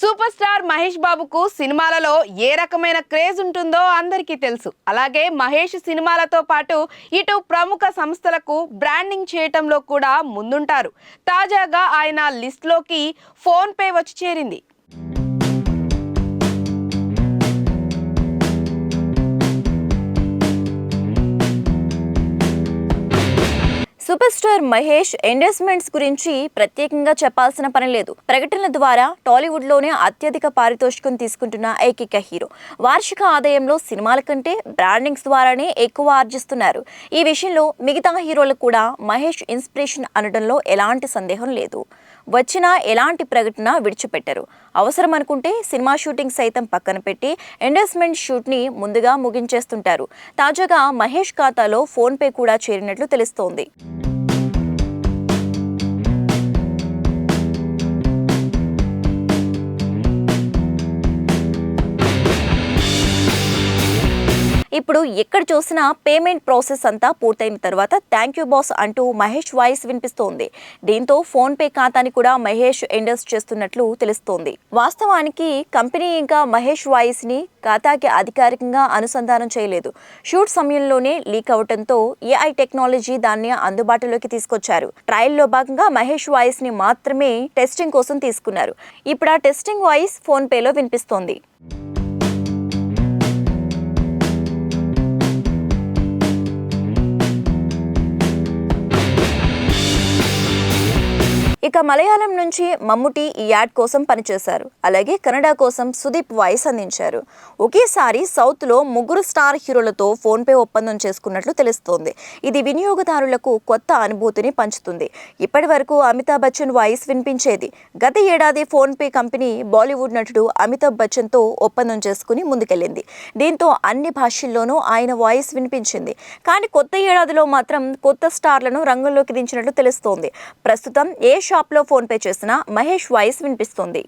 Super star Mahesh బాబుకు సినిమాలలో ఏ రకమైన క్రేజ్ ఉంటుందో అందరికీ తెలుసు. అలాగే మహేష్ సినిమాలతో పాటు ఇటు ప్రముఖ సంస్థలకు బ్రాండింగ్ చేయటంలో కూడా ముందుంటారు. తాజాగా ఆయన లిస్ట్లోకి ఫోన్పే వచ్చి చేరింది. సూపర్ స్టార్ మహేష్ ఎండోస్మెంట్స్ గురించి ప్రత్యేకంగా చెప్పాల్సిన పని లేదు. ప్రకటనల ద్వారా టాలీవుడ్లోనే అత్యధిక పారితోషికం తీసుకుంటున్న ఏకైక హీరో. వార్షిక ఆదాయంలో సినిమాల కంటే బ్రాండింగ్స్ ద్వారానే ఎక్కువ ఆర్జిస్తున్నారు. ఈ విషయంలో మిగతా హీరోలకు కూడా మహేష్ ఇన్స్పిరేషన్ అనడంలో ఎలాంటి సందేహం లేదు. వచ్చినా ఎలాంటి ప్రకటన విడిచిపెట్టరు. అవసరం అనుకుంటే సినిమా షూటింగ్ సైతం పక్కన పెట్టి ఎండోస్మెంట్ షూట్ని ముందుగా ముగించేస్తుంటారు. తాజాగా మహేష్ ఖాతాలో ఫోన్పే కూడా చేరినట్లు తెలుస్తోంది. ఇప్పుడు ఎక్కడ చూసినా పేమెంట్ ప్రాసెస్ అంతా పూర్తయిన తర్వాత థ్యాంక్ యూ బాస్ అంటూ మహేష్ వాయిస్ వినిపిస్తోంది. దీంతో ఫోన్ పే ఖాతాని కూడా మహేష్ ఎండర్స్ చేస్తున్నట్లు తెలుస్తోంది. వాస్తవానికి కంపెనీ ఇంకా మహేష్ వాయిస్ని ఖాతాకి అధికారికంగా అనుసంధానం చేయలేదు. షూట్ సమయంలోనే లీక్ అవడంతో ఏఐ టెక్నాలజీ దాన్ని అందుబాటులోకి తీసుకొచ్చారు. ట్రయల్లో భాగంగా మహేష్ వాయిస్ని మాత్రమే టెస్టింగ్ కోసం తీసుకున్నారు. ఇప్పుడు ఆ టెస్టింగ్ వాయిస్ ఫోన్ పేలో వినిపిస్తోంది. ఇక మలయాళం నుంచి మమ్ముటి ఈ యాడ్ కోసం పనిచేశారు. అలాగే కన్నడ కోసం సుదీప్ వాయిస్ అందించారు. ఒకేసారి సౌత్లో ముగ్గురు స్టార్ హీరోలతో ఫోన్పే ఒప్పందం చేసుకున్నట్లు తెలుస్తోంది. ఇది వినియోగదారులకు కొత్త అనుభూతిని పంచుతుంది. ఇప్పటి వరకు అమితాబ్ బచ్చన్ వాయిస్ వినిపించేది. గత ఏడాది ఫోన్పే కంపెనీ బాలీవుడ్ నటుడు అమితాబ్ బచ్చన్తో ఒప్పందం చేసుకుని ముందుకెళ్ళింది. దీంతో అన్ని భాషల్లోనూ ఆయన వాయిస్ వినిపించింది. కానీ కొత్త ఏడాదిలో మాత్రం కొత్త స్టార్లను రంగంలోకి దించినట్లు తెలుస్తోంది. ప్రస్తుతం ఏ షాప్లో ఫోన్పే చేసిన మహేష్ వాయిస్ వినిపిస్తోంది.